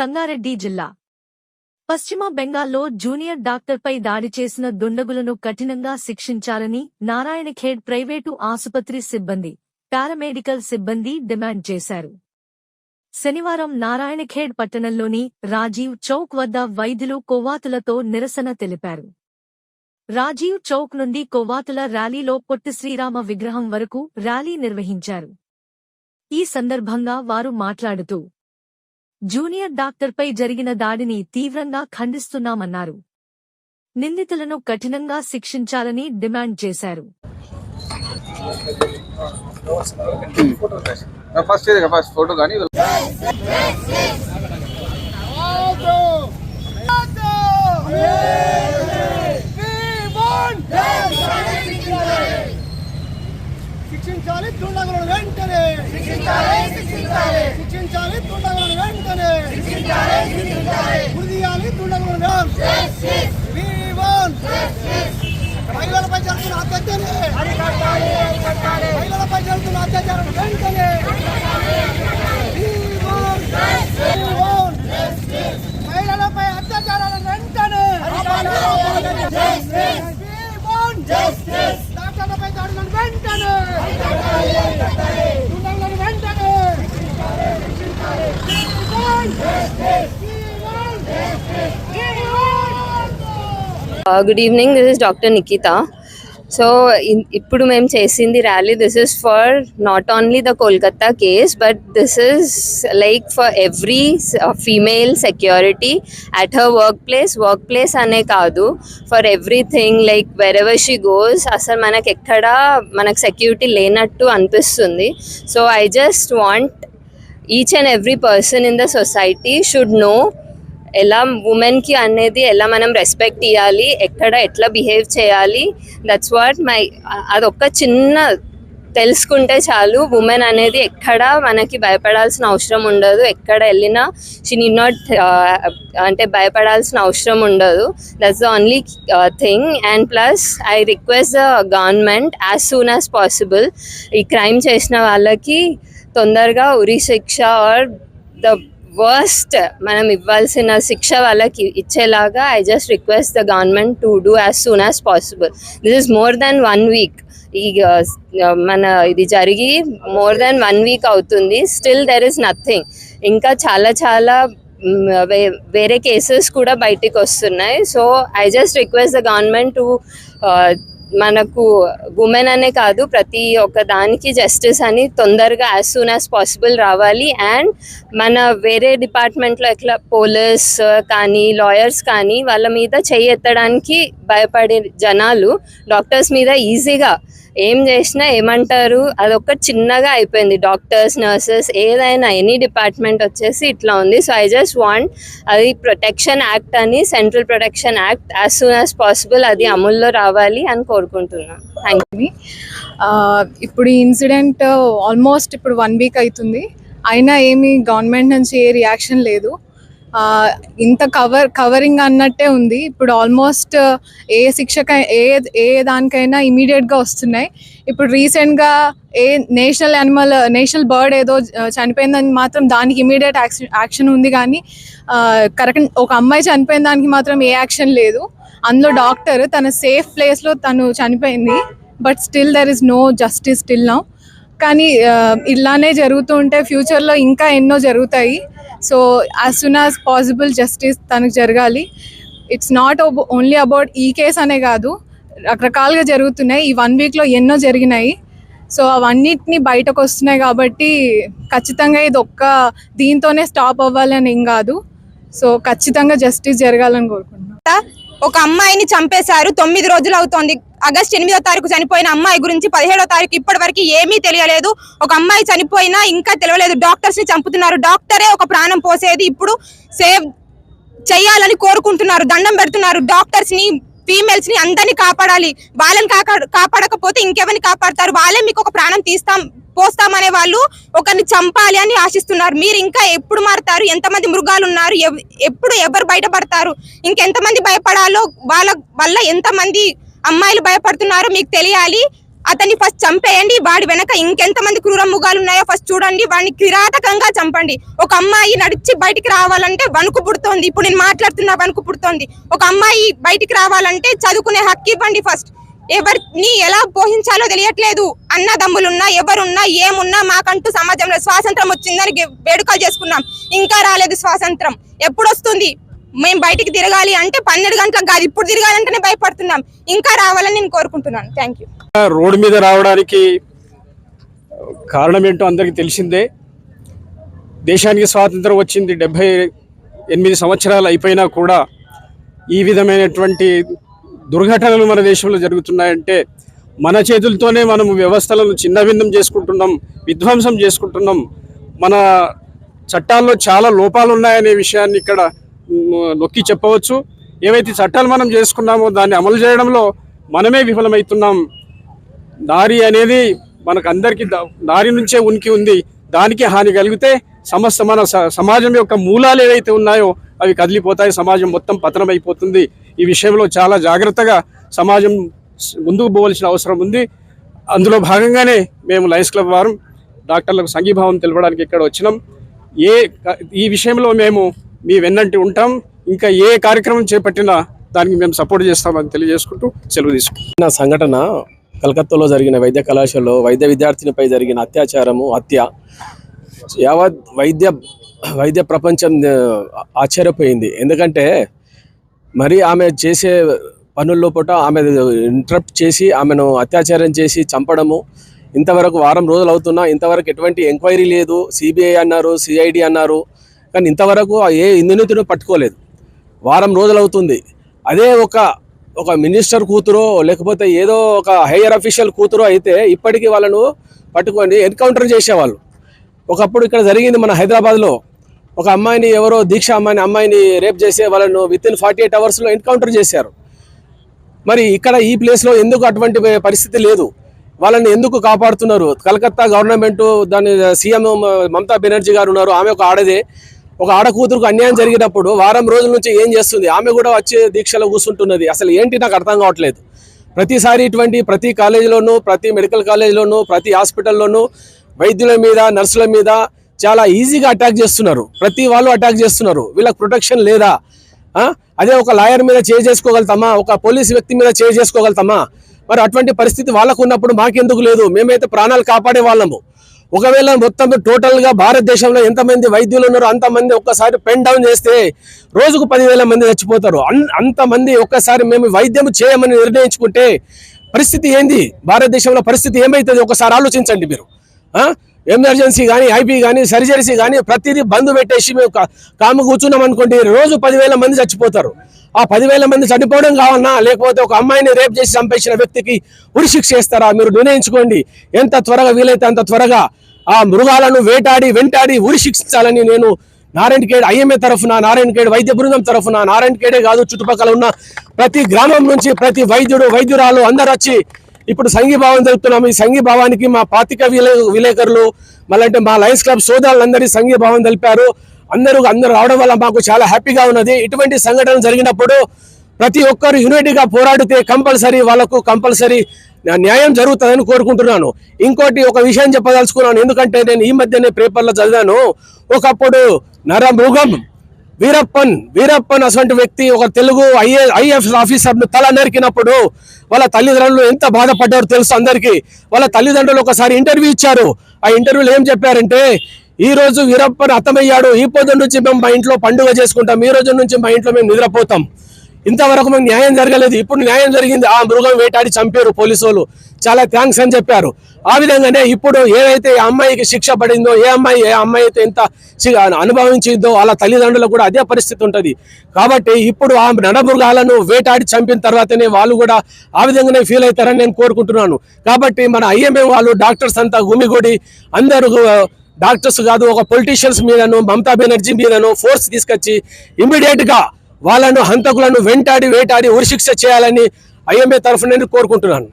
సంగారెడ్డి జిల్లా. పశ్చిమ బెంగాల్లో జూనియర్ డాక్టర్పై దాడి చేసిన దుండగులను కఠినంగా శిక్షించాలని నారాయణఖేడ్ ప్రైవేటు ఆసుపత్రి సిబ్బంది పారామెడికల్ సిబ్బంది డిమాండ్ చేశారు. శనివారం నారాయణఖేడ్ పట్టణంలోని రాజీవ్ చౌక్ వద్ద వైద్యులు కొవ్వాతులతో నిరసన తెలిపారు. రాజీవ్ చౌక్ నుండి కొవ్వాతుల ర్యాలీలో పొట్టి శ్రీరామ విగ్రహం వరకు ర్యాలీ నిర్వహించారు. ఈ సందర్భంగా వారు మాట్లాడుతూ జూనియర్ డాక్టర్పై జరిగిన దాడిని తీవ్రంగా ఖండిస్తున్నామన్నారు. నిందితులను కఠినంగా శిక్షించాలని డిమాండ్ చేశారు. ఫస్ట్ ఇది ఫస్ట్ ఫోటో కానీ శిక్షించాలి దుండగులను వెంటనే. శిక్షించాలి దుండగులను వెంటనే. Good evening this is doctor Nikhita so ఇప్పుడు మేము చేసింది rally this is for not only the Kolkata case but this is like for every female security at her workplace workplace అనే కాదు for everything like wherever she goes అసలు మనకు ఎక్కడ మనకు security లేనట్టు అనిపిస్తుంది. So I just want each and every person in the society should know ఎలా ఉమెన్కి అనేది ఎలా మనం రెస్పెక్ట్ ఇవ్వాలి ఎక్కడ ఎట్లా బిహేవ్ చేయాలి దట్స్ వాట్ మై అదొక్క చిన్న తెలుసుకుంటే చాలు. ఉమెన్ అనేది ఎక్కడ మనకి భయపడాల్సిన అవసరం ఉండదు. ఎక్కడ వెళ్ళినా షీ నీ నాట్ అంటే భయపడాల్సిన అవసరం ఉండదు. That's the only thing and plus I request the government as soon as possible ఈ క్రైమ్ చేసిన వాళ్ళకి తొందరగా ఉరి శిక్ష ఆర్ ద వర్స్ట్ మనం ఇవ్వాల్సిన శిక్ష వాళ్ళకి ఇచ్చేలాగా I just request the government to do as soon as possible this is more than one week ఈ మన ఇది జరిగి మోర్ దెన్ వన్ వీక్ అవుతుంది. స్టిల్ దెర్ ఇస్ నథింగ్ ఇంకా చాలా చాలా వే- వేరే కేసెస్ కూడా బయటికి వస్తున్నాయి. So I just request the government to మనకు ఉమెన్ అనే కాదు ప్రతి ఒక్క దానికి జస్టిస్ అని తొందరగా యాజ్ సూన్ యాజ్ పాసిబుల్ రావాలి. అండ్ మన వేరే డిపార్ట్మెంట్లో ఎట్లా పోలీస్ కానీ లాయర్స్ కానీ వాళ్ళ మీద చెయ్యి ఎత్తడానికి భయపడే జనాలు డాక్టర్స్ మీద ఈజీగా ఏం చేసినా ఏమంటారు? అదొక చిన్నగా అయిపోయింది. డాక్టర్స్ నర్సెస్ ఏదైనా ఎనీ డిపార్ట్మెంట్ వచ్చేసి ఇట్లా ఉంది. సో ఐ జస్ట్ వాంట్ అది ప్రొటెక్షన్ యాక్ట్ అని central protection act as soon as possible అది అమల్లో రావాలి అని కోరుకుంటున్నాను థ్యాంక్ యూ ఇప్పుడు ఈ ఇన్సిడెంట్ ఆల్మోస్ట్ ఇప్పుడు వన్ వీక్ అవుతుంది అయినా ఏమి గవర్నమెంట్ నుంచి ఏ రియాక్షన్ లేదు. ఇంత కవర్ కవరింగ్ అన్నట్టే ఉంది. ఇప్పుడు ఆల్మోస్ట్ ఏ శిక్షక ఏ ఏ దానికైనా ఇమీడియట్గా వస్తున్నాయి. ఇప్పుడు రీసెంట్గా ఏ నేషనల్ యానిమల్ నేషనల్ బర్డ్ ఏదో చనిపోయిందని మాత్రం దానికి ఇమీడియట్ యాక్షన్ యాక్షన్ ఉంది కానీ కరెక్ట్ ఒక అమ్మాయి చనిపోయిన దానికి మాత్రం ఏ యాక్షన్ లేదు. అందులో డాక్టర్ తన సేఫ్ ప్లేస్లో తను చనిపోయింది. But still there is no justice still now కానీ ఇలానే జరుగుతూ ఉంటే ఫ్యూచర్లో ఇంకా ఎన్నో జరుగుతాయి. So as soon as possible justice తనకు జరగాలి. ఇట్స్ నాట్ ఓన్లీ అబౌట్ ఈ కేస్ అనే కాదు. రకరకాలుగా జరుగుతున్నాయి. ఈ వన్ వీక్లో ఎన్నో జరిగినాయి. సో అవన్నిటిని బయటకు వస్తున్నాయి కాబట్టి ఖచ్చితంగా ఇది ఒక్క దీంతోనే స్టాప్ అవ్వాలని ఏం కాదు. సో ఖచ్చితంగా జస్టిస్ జరగాలని కోరుకుంటున్నాను ఒక అమ్మాయిని చంపేశారు. తొమ్మిది రోజులు అవుతోంది. ఆగస్ట్ ఎనిమిదో తారీఖు చనిపోయిన అమ్మాయి గురించి పదిహేడో తారీఖు ఇప్పటి వరకు ఏమీ తెలియలేదు. ఒక అమ్మాయి చనిపోయినా ఇంకా తెలియలేదు. డాక్టర్స్ని చంపుతున్నారు. డాక్టరే ఒక ప్రాణం పోసేది. ఇప్పుడు సేవ్ చేయాలని కోరుకుంటున్నారు. దండం పెడుతున్నారు. డాక్టర్స్ని ఫీమేల్స్ని అందరినీ కాపాడాలి. వాళ్ళని కాపాడకపోతే ఇంకెవరిని కాపాడతారు? వాళ్ళే మీకు ఒక ప్రాణం తీస్తాం పోస్తామనే వాళ్ళు ఒకరిని చంపాలి అని ఆశిస్తున్నారు. మీరు ఇంకా ఎప్పుడు మారుతారు? ఎంతమంది మృగాలు ఉన్నారు ఎవ్- ఎప్పుడు ఎవరు బయటపడతారు? ఇంకెంతమంది భయపడాలో వాళ్ళ వల్ల ఎంతమంది అమ్మాయిలు భయపడుతున్నారో మీకు తెలియాలి. అతన్ని ఫస్ట్ చంపేయండి. వాడి వెనక ఇంకెంత మంది క్రూర మృగాలు ఉన్నాయో ఫస్ట్ చూడండి. వాడిని కిరాతకంగా చంపండి. ఒక అమ్మాయి నడిచి బయటికి రావాలంటే వణుకు పుడుతోంది. ఇప్పుడు నేను మాట్లాడుతున్నా వణుకు పుడుతోంది. ఒక అమ్మాయి బయటికి రావాలంటే చదువుకునే హక్కు ఇవ్వండి ఫస్ట్. ఎవరిని ఎలా పోషించాలో తెలియట్లేదు. అన్నదమ్ములున్నా ఎవరున్నా ఏమున్నా మాకంటూ సమాజంలో స్వాతంత్రం వచ్చిందని వేడుకలు చేసుకున్నాం. ఇంకా రాలేదు స్వాతంత్రం. ఎప్పుడు వస్తుంది మేము బయటికి తిరగాలి అంటే పన్నెండు గంటలకు కాదు ఇప్పుడు తిరగాలంటేనే భయపడుతున్నాం. ఇంకా రావాలని నేను కోరుకుంటున్నాను. Thank you. రోడ్డు మీద రావడానికి కారణం ఏంటో అందరికీ తెలిసిందే. దేశానికి స్వాతంత్రం వచ్చింది డెబ్బై ఎనిమిది సంవత్సరాలు అయిపోయినా కూడా ఈ విధమైనటువంటి దుర్ఘటనలు మన దేశంలో జరుగుతున్నాయంటే మన చేతులతోనే మనం వ్యవస్థలను చిన్నభిన్నం చేసుకుంటున్నాం విధ్వంసం చేసుకుంటున్నాం. మన చట్టాల్లో చాలా లోపాలు ఉన్నాయనే విషయాన్ని ఇక్కడ నొక్కి చెప్పవచ్చు. ఏవైతే చట్టాలు మనం చేసుకున్నామో దాన్ని అమలు చేయడంలో మనమే విఫలమవుతున్నాం. నారి అనేది మనకు అందరికీ దా- నారి నుంచే ఉనికి ఉంది. దానికి హాని కలిగితే సమస్త మన స- సమాజం యొక్క మూలాలు ఏవైతే ఉన్నాయో అవి కదిలిపోతాయి. సమాజం మొత్తం పతనం అయిపోతుంది ఈ విషయంలో చాలా జాగ్రత్తగా సమాజం ముందుకు పోవలసిన అవసరం ఉంది. అందులో భాగంగానే మేము లయన్స్ క్లబ్ వారం డాక్టర్లకు సంఘీభావం తెలపడానికి ఇక్కడ వచ్చినాం. ఏ ఈ విషయంలో మేము మీ వెన్నంటి ఉంటాం. ఇంకా ఏ కార్యక్రమం చేపట్టినా దానికి మేము సపోర్ట్ చేస్తామని తెలియజేసుకుంటూ సెలవు తీసుకుంటాం నా సంఘటన కలకత్తాలో జరిగిన వైద్య కళాశాలలో వైద్య విద్యార్థినిపై జరిగిన అత్యాచారము హత్య. యావత్ వైద్య వైద్య ప్రపంచం ఆశ్చర్యపోయింది. ఎందుకంటే మరి ఆమె చేసే పనుల్లో పూట ఆమె ఇంటరప్ట్ చేసి ఆమెను అత్యాచారం చేసి చంపడము. ఇంతవరకు వారం రోజులు అవుతున్నా ఇంతవరకు ఎటువంటి ఎంక్వైరీ లేదు. సిబిఐ అన్నారు సిఐడి అన్నారు. కానీ ఇంతవరకు ఏ నిందితుడు పట్టుకోలేదు. వారం రోజులు అవుతుంది. అదే ఒక ఒక మినిస్టర్ కూతురో లేకపోతే ఏదో ఒక హైయర్ అఫీషియల్ కూతురో అయితే ఇప్పటికీ వాళ్ళను పట్టుకొని ఎన్కౌంటర్ చేసేవాళ్ళు. ఒకప్పుడు ఇక్కడ జరిగింది మన హైదరాబాద్లో. ఒక అమ్మాయిని ఎవరో దీక్ష అమ్మాయిని అమ్మాయిని రేప్ చేసే వాళ్ళను విత్ ఇన్ ఫార్టీ ఎయిట్ అవర్స్లో ఎన్కౌంటర్ చేశారు. మరి ఇక్కడ ఈ ప్లేస్లో ఎందుకు అటువంటి పరిస్థితి లేదు? వాళ్ళని ఎందుకు కాపాడుతున్నారు? కలకత్తా గవర్నమెంట్ దాని సీఎం మమతా బెనర్జీ గారు ఉన్నారు ఆమె ఒక ఆడదే. ఒక ఆడకూతురుకు అన్యాయం జరిగినప్పుడు వారం రోజుల నుంచి ఏం చేస్తుంది? ఆమె కూడా వచ్చే దీక్షలో కూర్చుంటున్నది. అసలు ఏంటి? నాకు అర్థం కావట్లేదు. ప్రతిసారి ఇటువంటి ప్రతి కాలేజీలోనూ ప్రతి మెడికల్ కాలేజీలోనూ ప్రతి హాస్పిటల్లోనూ వైద్యుల మీద నర్సుల మీద చాలా ఈజీగా అటాక్ చేస్తున్నారు. ప్రతి వాళ్ళు అటాక్ చేస్తున్నారు. వీళ్ళకి ప్రొటెక్షన్ లేదా? అదే ఒక లాయర్ మీద చేజ్ చేసుకోగలుగుతామా? ఒక పోలీస్ వ్యక్తి మీద చేజ్ చేసుకోగలుగుతామా? మరి అటువంటి పరిస్థితి వాళ్ళకు ఉన్నప్పుడు మాకెందుకు లేదు? మేమైతే ప్రాణాలు కాపాడే వాళ్ళము. ఒకవేళ మొత్తం టోటల్గా భారతదేశంలో ఎంతమంది వైద్యులు ఉన్నారో అంతమంది ఒక్కసారి పెన్ డౌన్ చేస్తే రోజుకు పదివేల మంది చచ్చిపోతారు. అన్- అంతమంది ఒక్కసారి మేము వైద్యం చేయమని నిర్ణయించుకుంటే పరిస్థితి ఏంది? భారతదేశంలో పరిస్థితి ఏమవుతుంది ఒకసారి ఆలోచించండి మీరు. ఎమర్జెన్సీ కానీ ఐపీ కానీ సర్జరీసీ కానీ ప్రతిదీ బంద్ పెట్టేసి మేము కా- కాము కూర్చున్నాం అనుకోండి రోజు పదివేల మంది చచ్చిపోతారు. ఆ పదివేల మంది చనిపోవడం కావన్నా లేకపోతే ఒక అమ్మాయిని రేప్ చేసి చంపేసిన వ్యక్తికి ఉరిశిక్ష చేస్తారా మీరు నిర్ణయించుకోండి. ఎంత త్వరగా వీలైతే అంత త్వరగా ఆ మృగాలను వేటాడి వెంటాడి ఉరిశిక్షించాలని నేను నారాయణఖేడ్ ఐఎంఏ తరఫున నారాయణఖేడ్ వైద్య బృందం తరఫున నారాయణఖేడే కాదు చుట్టుపక్కల ఉన్న ప్రతి గ్రామం నుంచి ప్రతి వైద్యుడు వైద్యురాలు అందరు వచ్చి ఇప్పుడు సంఘీభావం జరుపుతున్నాము ఈ సంఘీభావానికి మా పాతిక విలే విలేకరులు మళ్ళంటే మా లయన్స్ క్లబ్ సోదరులందరినీ సంఘీభావం తెలిపారు. అందరూ అందరూ రావడం వల్ల మాకు చాలా హ్యాపీగా ఉన్నది. ఇటువంటి సంఘటన జరిగినప్పుడు ప్రతి ఒక్కరు యూనిటీగా పోరాడితే కంపల్సరీ వాళ్ళకు కంపల్సరీ న్యాయం జరుగుతుందని కోరుకుంటున్నాను. ఇంకోటి ఒక విషయం చెప్పదలుచుకున్నాను. ఎందుకంటే నేను ఈ మధ్యనే పేపర్లో చదివాను. ఒకప్పుడు నరమృగం వీరప్పన్ వీరప్పన్ అటువంటి వ్యక్తి ఒక తెలుగు ఐఏ ఐఎఫ్ ఆఫీసర్ను తల నరికినప్పుడు వాళ్ళ తల్లిదండ్రులు ఎంత బాధపడ్డారో తెలుసు అందరికీ. వాళ్ళ తల్లిదండ్రులు ఒకసారి ఇంటర్వ్యూ ఇచ్చారు. ఆ ఇంటర్వ్యూలో ఏం చెప్పారంటే ఈ రోజు వీరప్పన్ అర్థమయ్యాడు ఈ పొద్దు నుంచి మేము మా ఇంట్లో పండుగ చేసుకుంటాం. ఈ రోజు నుంచి మా ఇంట్లో మేము నిద్రపోతాం. ఇంతవరకు మాకు న్యాయం జరగలేదు. ఇప్పుడు న్యాయం జరిగింది. ఆ మృగం వేటాడి చంపారు పోలీసు చాలా థ్యాంక్స్ అని చెప్పారు. ఆ విధంగానే ఇప్పుడు ఏదైతే ఈ అమ్మాయికి శిక్ష పడిందో ఏ అమ్మాయి ఏ అమ్మాయి అయితే ఎంత అనుభవించిందో వాళ్ళ తల్లిదండ్రులకు కూడా అదే పరిస్థితి ఉంటుంది. కాబట్టి ఇప్పుడు ఆ నడమృగాలను వేటాడి చంపిన తర్వాతనే వాళ్ళు కూడా ఆ విధంగానే ఫీల్ అవుతారని నేను కోరుకుంటున్నాను. కాబట్టి మన ఐఎంఏ వాళ్ళు డాక్టర్స్ అంతా గుమిగూడి అందరూ డాక్టర్స్ కాదు ఒక పొలిటీషియన్స్ మీదను మమతా బెనర్జీ మీదను ఫోర్స్ తీసుకొచ్చి ఇమ్మీడియట్గా వాళ్ళను హంతకులను వెంటాడి వేటాడి ఉరిశిక్ష చేయాలని ఐఎంఏ తరఫున నేను కోరుకుంటున్నాను.